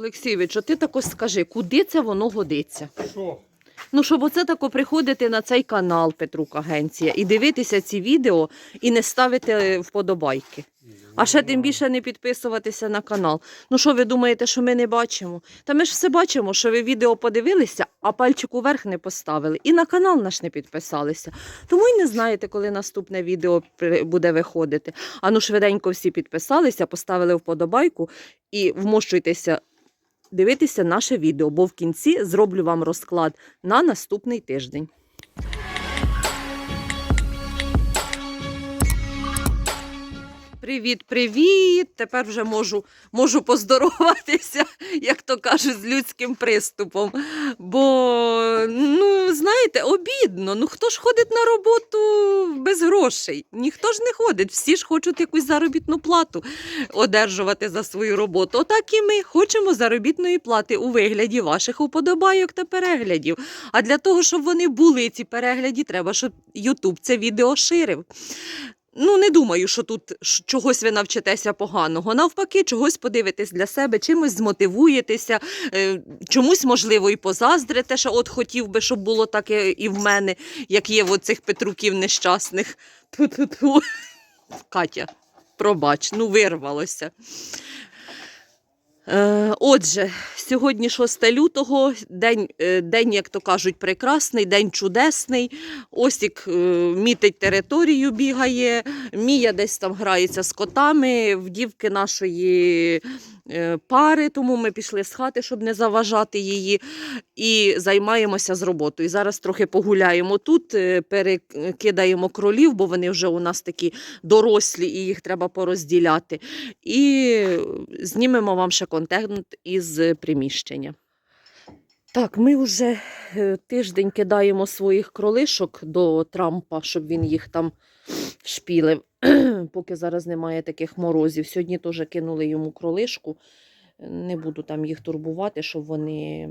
Олексійович, а ти тако скажи, куди це воно годиться? Що? Ну, щоб оце тако приходити на цей канал Петрук Агенція і дивитися ці відео і не ставити вподобайки. А ще тим більше не підписуватися на канал. Ну що ви думаєте, що ми не бачимо? Та ми ж все бачимо, що ви відео подивилися, а пальчик уверх не поставили. І на канал наш не підписалися. Тому й не знаєте, коли наступне відео буде виходити. А ну швиденько всі підписалися, поставили вподобайку і вмощуйтеся дивитися наше відео, бо в кінці зроблю вам розклад на наступний тиждень. Привіт, привіт! Тепер вже можу, можу поздороватися, як то кажуть, з людським приступом. Бо, ну, знаєте, обідно. Ну хто ж ходить на роботу без грошей? Ніхто ж не ходить. Всі ж хочуть якусь заробітну плату одержувати за свою роботу. Отак і ми хочемо заробітної плати у вигляді ваших уподобайок та переглядів. А для того, щоб вони були ці перегляді, треба, щоб Ютуб це відео ширив. Ну, не думаю, що тут чогось ви навчитеся поганого. Навпаки, чогось подивитесь для себе, чимось змотивуєтеся, е, чомусь, можливо, і позаздрите, що от хотів би, щоб було так і в мене, як є в оцих Петруків нещасних. Ту-ту-ту. Катя, пробач, ну вирвалося. Е, Отже, сьогодні 6 лютого, день, е, день, як то кажуть, прекрасний, день чудесний. Осік е, мітить територію, бігає, Мія десь там грається з котами, в дівки нашої пари, тому ми пішли з хати, щоб не заважати її, і займаємося з роботою. Зараз трохи погуляємо тут, перекидаємо кролів, бо вони вже у нас такі дорослі і їх треба порозділяти. І знімемо вам ще контент із приміщення. Так, ми вже е, тиждень кидаємо своїх кролишок до Трампа, щоб він їх там шпілив, поки зараз немає таких морозів. Сьогодні теж кинули йому кролишку. Не буду там їх турбувати, щоб вони,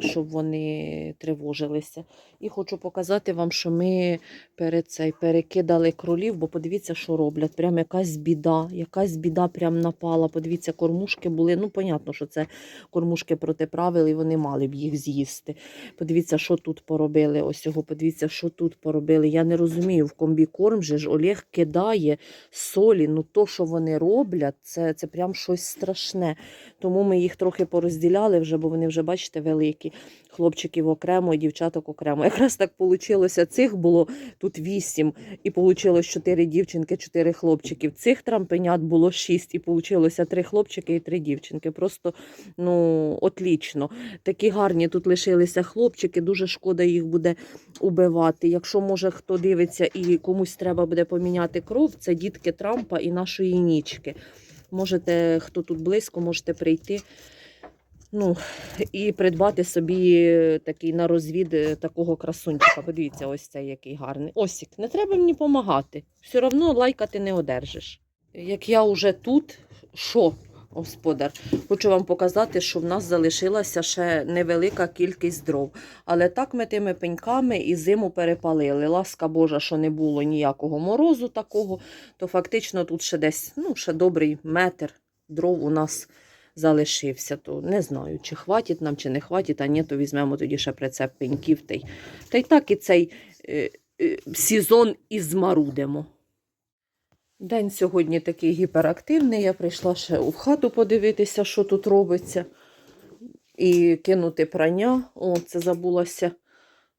щоб вони тривожилися. І хочу показати вам, що ми перед цей перекидали кролів, бо подивіться, що роблять. Прям якась біда, якась біда прям напала. Подивіться, кормушки були. Ну, понятно, що це кормушки проти правил, і вони мали б їх з'їсти. Подивіться, що тут поробили. Ось його, подивіться, що тут поробили. Я не розумію, в комбікорм же ж Олег кидає солі. Ну, то, що вони роблять, це, це прям щось страшне. Тому ми їх трохи порозділяли вже, бо вони вже, бачите, великі. Хлопчиків окремо і дівчаток окремо. Якраз так вийшло. Цих було тут вісім, і вийшло чотири дівчинки, чотири хлопчиків. Цих трампенят було шість, і вийшло три хлопчики і три дівчинки. Просто ну, отлічно. Такі гарні тут лишилися хлопчики, дуже шкода їх буде убивати. Якщо, може, хто дивиться і комусь треба буде поміняти кров, це дітки Трампа і нашої нічки. Можете, хто тут близько, можете прийти. Ну, і придбати собі такий на розвід е, такого красунчика. Подивіться, ось цей який гарний. Осік, не треба мені допомагати. Все одно лайкати не одержиш. Як я вже тут, що, господар, хочу вам показати, що в нас залишилася ще невелика кількість дров. Але так ми тими пеньками і зиму перепалили. Ласка Божа, що не було ніякого морозу такого, то фактично тут ще десь ну, ще добрий метр дров у нас залишився. То не знаю, чи хватить нам, чи не хватить, а ні, то візьмемо тоді ще прицеп пеньків. Та й, та й так і цей е, е, сезон і змарудимо. День сьогодні такий гіперактивний. Я прийшла ще у хату подивитися, що тут робиться. І кинути прання. О, це забулася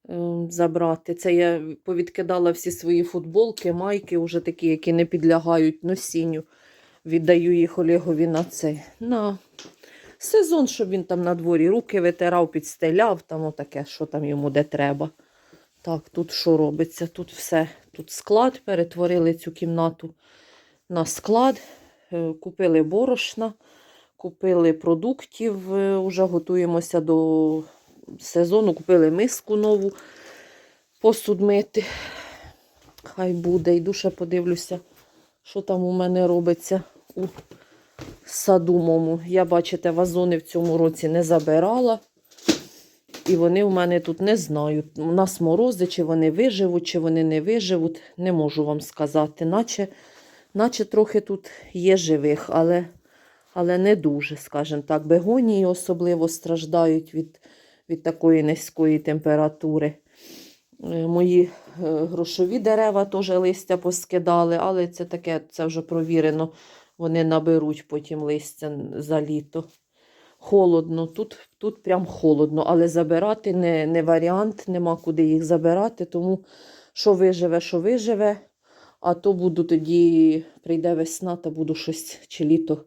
е, забрати. Це я повідкидала всі свої футболки, майки, вже такі, які не підлягають носінню. Віддаю їх Олегові на цей. На сезон, щоб він там на дворі руки витирав, підстеляв, там отаке, що там йому де треба. Так, тут що робиться? Тут все. Тут склад, перетворили цю кімнату на склад, Е, купили борошна, купили продуктів, е, вже готуємося до сезону, купили миску нову, посуд мити. Хай буде. Йду ще подивлюся, що там у мене робиться у саду мому. Я, бачите, вазони в цьому році не забирала. І вони в мене тут не знаю. У нас морози, чи вони виживуть, чи вони не виживуть. Не можу вам сказати. Наче, наче трохи тут є живих, але, але не дуже, скажімо так. Бегонії особливо страждають від, від такої низької температури. Е, Мої е, грошові дерева теж листя поскидали, але це таке, це вже провірено. Вони наберуть потім листя за літо. Холодно, тут, тут прям холодно, але забирати не, не варіант, нема куди їх забирати, тому що виживе, що виживе. А то буду тоді, прийде весна, та буду щось, чи літо,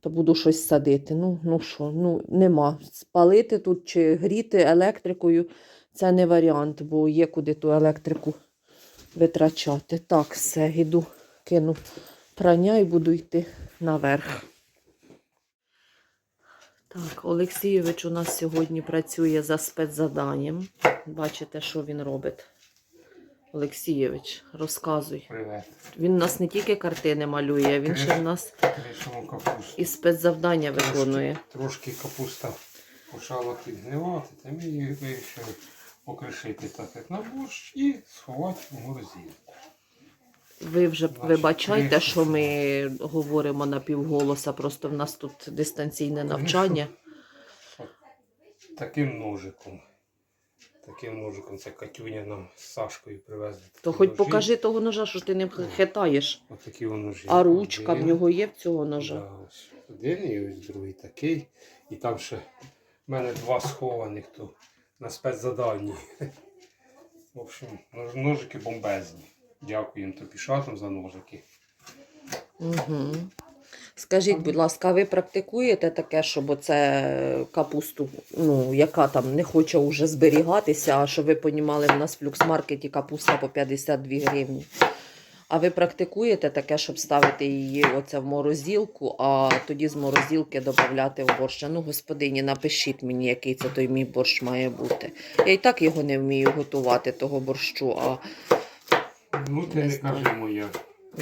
то буду щось садити. Ну, ну що, ну нема. Спалити тут чи гріти електрикою це не варіант, бо є куди ту електрику витрачати. Так, все, іду, кину прання і буду йти наверх. Так, Олексійович у нас сьогодні працює за спецзаданням. Бачите, що він робить. Олексійович, розказуй. Привет. Він у нас не тільки картини малює, він ще в нас і спецзавдання виконує. Трошки капуста почала підгнивати, та ми її вирішили покришити так, як на борщ, і сховати в морозилку. Ви вже вибачайте, що ми говоримо на півголоса, просто в нас тут дистанційне навчання. Таким ножиком. Таким ножиком це Катюня нам з Сашкою привезли. То хоч ножі. покажи того ножа, що ти ним хитаєш. От такі ножі. А ручка в нього є в цього ножа. Да, ось один і ось другий такий. І там ще в мене два схованих то на спецзаданні. В общем, ножики бомбезні. Дякуємо топішатам за ножики. Угу. Скажіть, будь ласка, а ви практикуєте таке, щоб оце капусту, ну, яка там не хоче вже зберігатися, а що ви понімали, в нас в люксмаркеті капуста по 52 гривні. А ви практикуєте таке, щоб ставити її оце в морозилку, а тоді з морозилки додати в борщ? Ну, господині, напишіть мені, який це той мій борщ має бути. Я і так його не вмію готувати, того борщу, а Ну, ти Не не кажи моя.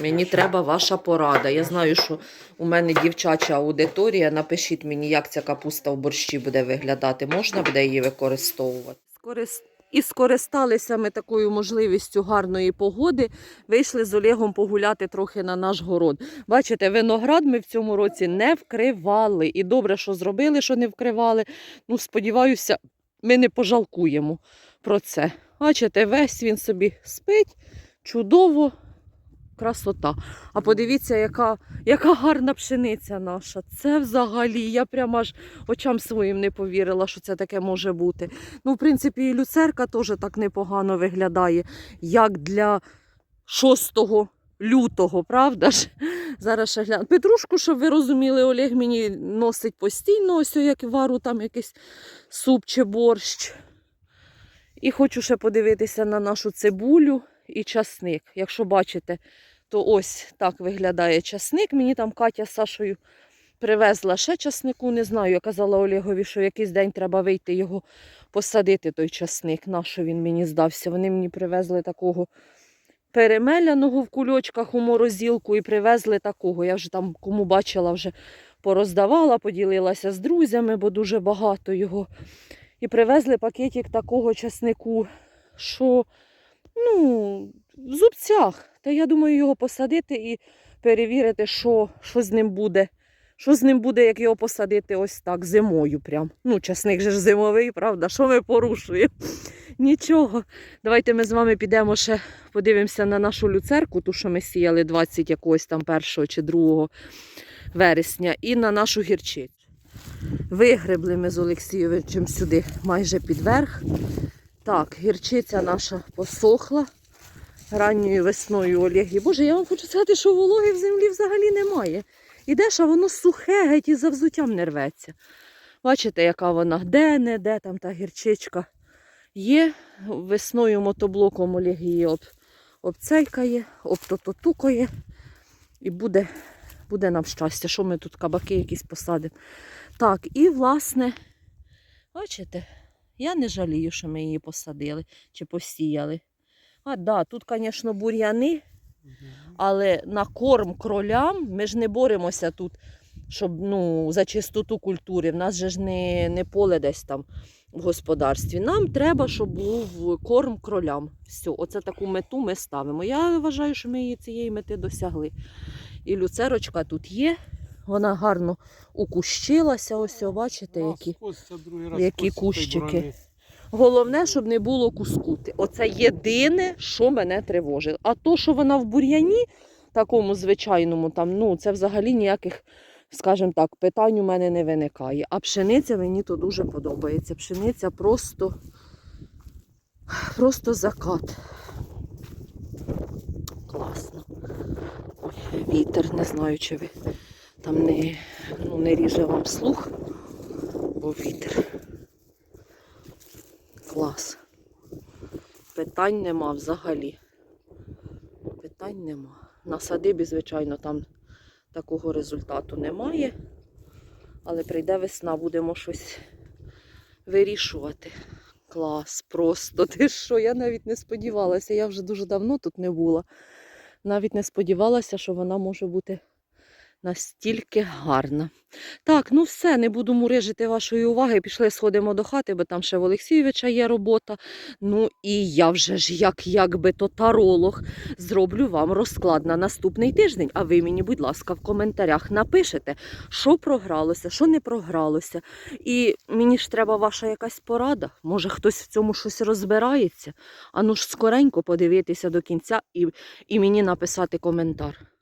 Мені треба ваша порада. Я знаю, що у мене дівчача аудиторія. Напишіть мені, як ця капуста в борщі буде виглядати. Можна буде її використовувати? І скористалися ми такою можливістю гарної погоди. Вийшли з Олегом погуляти трохи на наш город. Бачите, виноград ми в цьому році не вкривали. І добре, що зробили, що не вкривали. Ну, сподіваюся, ми не пожалкуємо про це. Бачите, весь він собі спить, чудово, красота. А подивіться, яка, яка гарна пшениця наша. Це взагалі, я прямо аж очам своїм не повірила, що це таке може бути. Ну, в принципі, і люцерка теж так непогано виглядає, як для 6 лютого, правда ж? Зараз ще гляну. Петрушку, щоб ви розуміли, Олег мені носить постійно, ось як вару там якийсь суп чи борщ. І хочу ще подивитися на нашу цибулю і часник. Якщо бачите, то ось так виглядає часник. Мені там Катя з Сашою привезла ще часнику. Не знаю, я казала Олегові, що якийсь день треба вийти його посадити, той часник. На що він мені здався? Вони мені привезли такого перемеляного в кульочках у морозилку і привезли такого. Я вже там кому бачила, вже пороздавала, поділилася з друзями, бо дуже багато його. І привезли пакетик такого часнику, що ну, в зубцях. Та я думаю, його посадити і перевірити, що, що з ним буде. Що з ним буде, як його посадити ось так зимою прям. Ну, часник же ж зимовий, правда? Що ми порушуємо? Нічого. Давайте ми з вами підемо ще подивимося на нашу люцерку, ту, що ми сіяли 20 якогось там 1 чи 2 вересня, і на нашу гірчицю. Вигребли ми з Олексійовичем сюди майже під верх. Так, гірчиця наша посохла ранньою весною Олегі. Боже, я вам хочу сказати, що вологи в землі взагалі немає. Ідеш, а воно сухе, геть і за взуттям не рветься. Бачите, яка вона де не де там та гірчичка є. Весною мотоблоком Олег її об, обцейкає, обтототукає. І буде, буде нам щастя, що ми тут кабаки якісь посадимо. Так, і власне, бачите, я не жалію, що ми її посадили чи посіяли. А да, тут, звісно, бур'яни, але на корм кролям ми ж не боремося тут, щоб ну, за чистоту культури. В нас же ж не, не поле десь там в господарстві. Нам треба, щоб був корм кролям. Все, оце таку мету ми ставимо. Я вважаю, що ми її цієї мети досягли. І люцерочка тут є. Вона гарно укущилася. Ось, о, бачите, які. які кущики. Головне, щоб не було кускути. Оце єдине, що мене тривожило. А то, що вона в бур'яні, такому звичайному, там, ну, це взагалі ніяких, скажімо так, питань у мене не виникає. А пшениця мені то дуже подобається. Пшениця просто, просто закат. Класно. Ой, вітер, не знаю, чи ви там не, ну, не ріже вам слух, бо вітер. Клас. Питань нема взагалі. Питань нема. На садибі, звичайно, там такого результату немає. Але прийде весна, будемо щось вирішувати. Клас, просто ти що? Я навіть не сподівалася. Я вже дуже давно тут не була. Навіть не сподівалася, що вона може бути настільки гарна. Так, ну все, не буду мурижити вашої уваги. Пішли, сходимо до хати, бо там ще в Олексійовича є робота. Ну і я вже ж, як якби то таролог, зроблю вам розклад на наступний тиждень. А ви мені, будь ласка, в коментарях напишете, що програлося, що не програлося. І мені ж треба ваша якась порада. Може, хтось в цьому щось розбирається. А ну ж скоренько подивитися до кінця і, і мені написати коментар.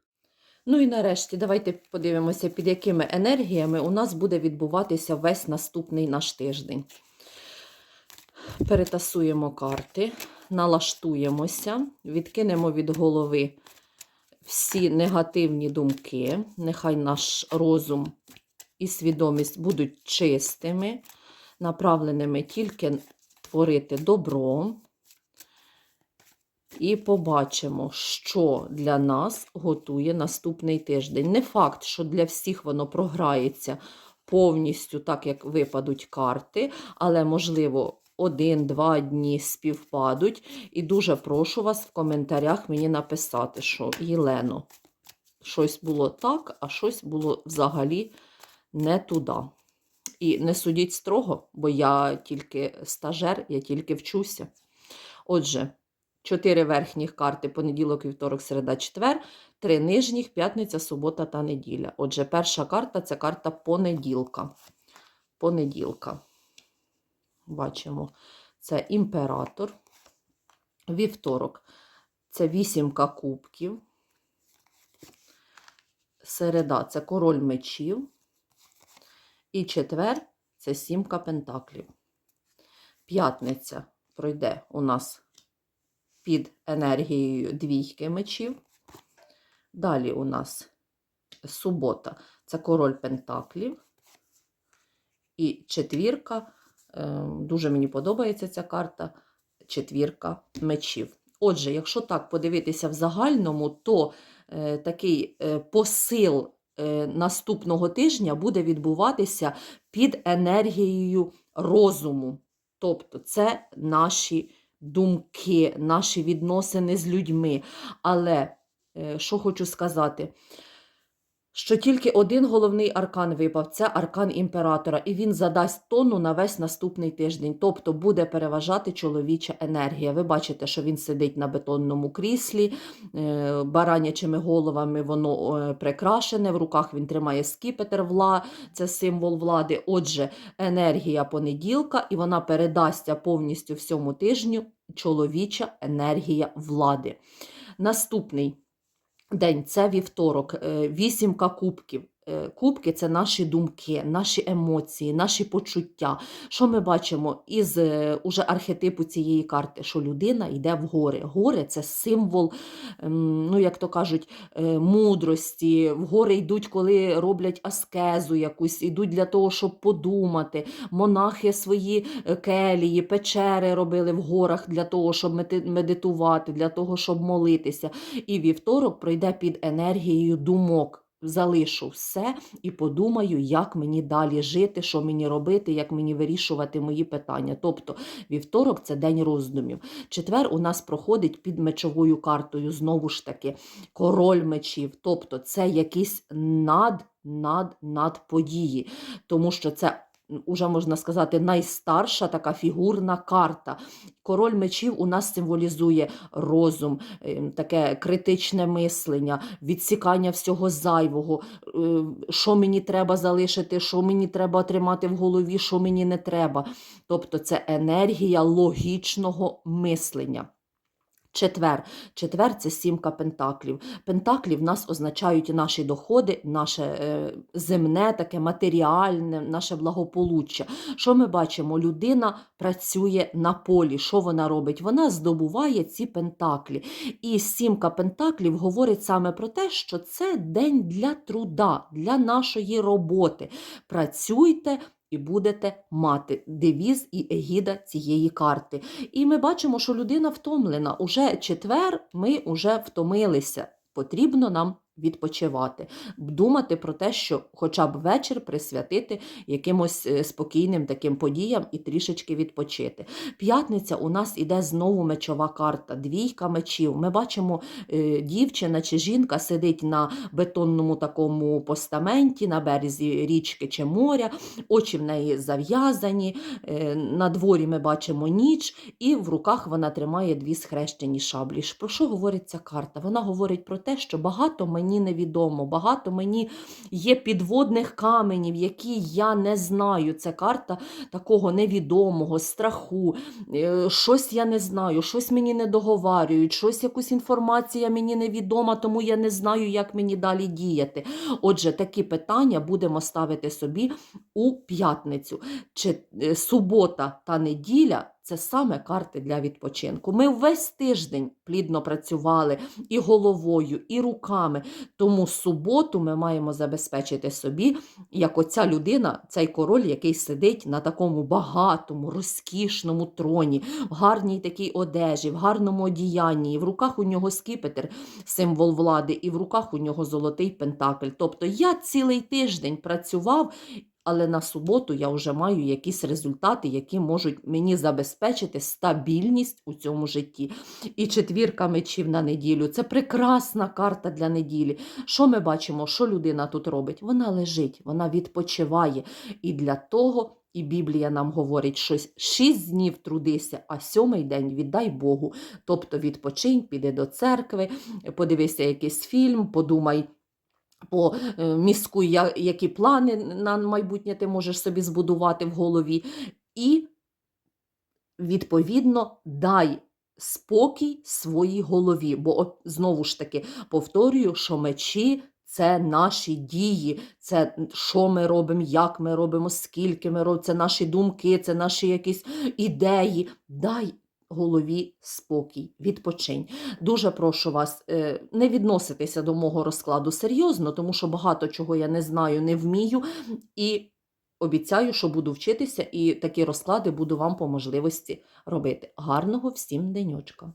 Ну і нарешті давайте подивимося, під якими енергіями у нас буде відбуватися весь наступний наш тиждень. Перетасуємо карти, налаштуємося, відкинемо від голови всі негативні думки. Нехай наш розум і свідомість будуть чистими, направленими тільки творити добро. І побачимо, що для нас готує наступний тиждень. Не факт, що для всіх воно програється повністю, так як випадуть карти, але, можливо, один-два дні співпадуть. І дуже прошу вас в коментарях мені написати, що Єлено, щось було так, а щось було взагалі не туди. І не судіть строго, бо я тільки стажер, я тільки вчуся. Отже, чотири верхніх карти понеділок, вівторок, середа, четвер, три нижніх п'ятниця, субота та неділя. Отже, перша карта це карта понеділка. Понеділка. Бачимо, це імператор. Вівторок це вісімка кубків. Середа це король мечів. І четвер це сімка пентаклів. П'ятниця пройде у нас під енергією двійки мечів. Далі у нас субота це король пентаклів. І четвірка, е, дуже мені подобається ця карта, четвірка мечів. Отже, якщо так подивитися в загальному, то е, такий е, посил е, наступного тижня буде відбуватися під енергією розуму. Тобто це наші думки, наші відносини з людьми. Але е, що хочу сказати, що тільки один головний аркан випав це аркан імператора, і він задасть тонну на весь наступний тиждень. Тобто буде переважати чоловіча енергія. Ви бачите, що він сидить на бетонному кріслі, е, баранячими головами воно е, прикрашене, в руках він тримає скіпетр вла, це символ влади. Отже, енергія понеділка, і вона передасться повністю всьому тижню чоловіча енергія влади. Наступний день це вівторок, е, вісімка кубків. Е, Кубки це наші думки, наші емоції, наші почуття. Що ми бачимо із е, уже архетипу цієї карти? Що людина йде в гори. Гори це символ, ем, ну як то кажуть, е, мудрості. В гори йдуть, коли роблять аскезу якусь, йдуть для того, щоб подумати. Монахи свої келії, печери робили в горах для того, щоб медитувати, для того, щоб молитися. І вівторок пройде під енергією думок. Залишу все і подумаю, як мені далі жити, що мені робити, як мені вирішувати мої питання. Тобто вівторок це день роздумів. Четвер у нас проходить під мечовою картою, знову ж таки, король мечів. Тобто це якісь над, над, над події, тому що це уже можна сказати, найстарша така фігурна карта. Король мечів у нас символізує розум, таке критичне мислення, відсікання всього зайвого, е, що мені треба залишити, що мені треба тримати в голові, що мені не треба. Тобто це енергія логічного мислення. Четвер. Четвер це сімка пентаклів. Пентаклі в нас означають наші доходи, наше е, земне, таке матеріальне, наше благополуччя. Що ми бачимо? Людина працює на полі. Що вона робить? Вона здобуває ці пентаклі. І сімка пентаклів говорить саме про те, що це день для труда, для нашої роботи. Працюйте. І будете мати девіз і егіда цієї карти. І ми бачимо, що людина втомлена. Уже четвер ми вже втомилися. Потрібно нам відпочивати, думати про те, що хоча б вечір присвятити якимось е, спокійним таким подіям і трішечки відпочити. П'ятниця у нас іде знову мечова карта, двійка мечів. Ми бачимо, е, дівчина чи жінка сидить на бетонному такому постаменті на березі річки чи моря, очі в неї зав'язані. е, На дворі ми бачимо ніч, і в руках вона тримає дві схрещені шаблі. Про що говорить ця карта? Вона говорить про те, що багато мені невідомо, багато мені є підводних каменів, які я не знаю. Це карта такого невідомого, страху. Е, Щось я не знаю, щось мені не договарюють, щось якусь інформація мені невідома, тому я не знаю, як мені далі діяти. Отже, такі питання будемо ставити собі у п'ятницю. Чи е, субота та неділя це саме карти для відпочинку. Ми весь тиждень плідно працювали і головою, і руками. Тому суботу ми маємо забезпечити собі, як оця людина, цей король, який сидить на такому багатому, розкішному троні, в гарній такій одежі, в гарному одіянні. І в руках у нього скіпетр, символ влади, і в руках у нього золотий пентакль. Тобто я цілий тиждень працював. Але на суботу я вже маю якісь результати, які можуть мені забезпечити стабільність у цьому житті. І четвірка мечів на неділю це прекрасна карта для неділі. Що ми бачимо, що людина тут робить? Вона лежить, вона відпочиває. І для того і Біблія нам говорить, що шість днів трудися, а сьомий день віддай Богу. Тобто відпочинь, піди до церкви, подивися якийсь фільм, подумай. По е, мізку, які плани на майбутнє ти можеш собі збудувати в голові, і, відповідно, дай спокій своїй голові. Бо, от, знову ж таки, повторюю, що мечі це наші дії, це що ми робимо, як ми робимо, скільки ми робимо, це наші думки, це наші якісь ідеї. Дай голові спокій, відпочинь. Дуже прошу вас е, не відноситися до мого розкладу серйозно, тому що багато чого я не знаю, не вмію. І обіцяю, що буду вчитися, і такі розклади буду вам по можливості робити. Гарного всім денечка!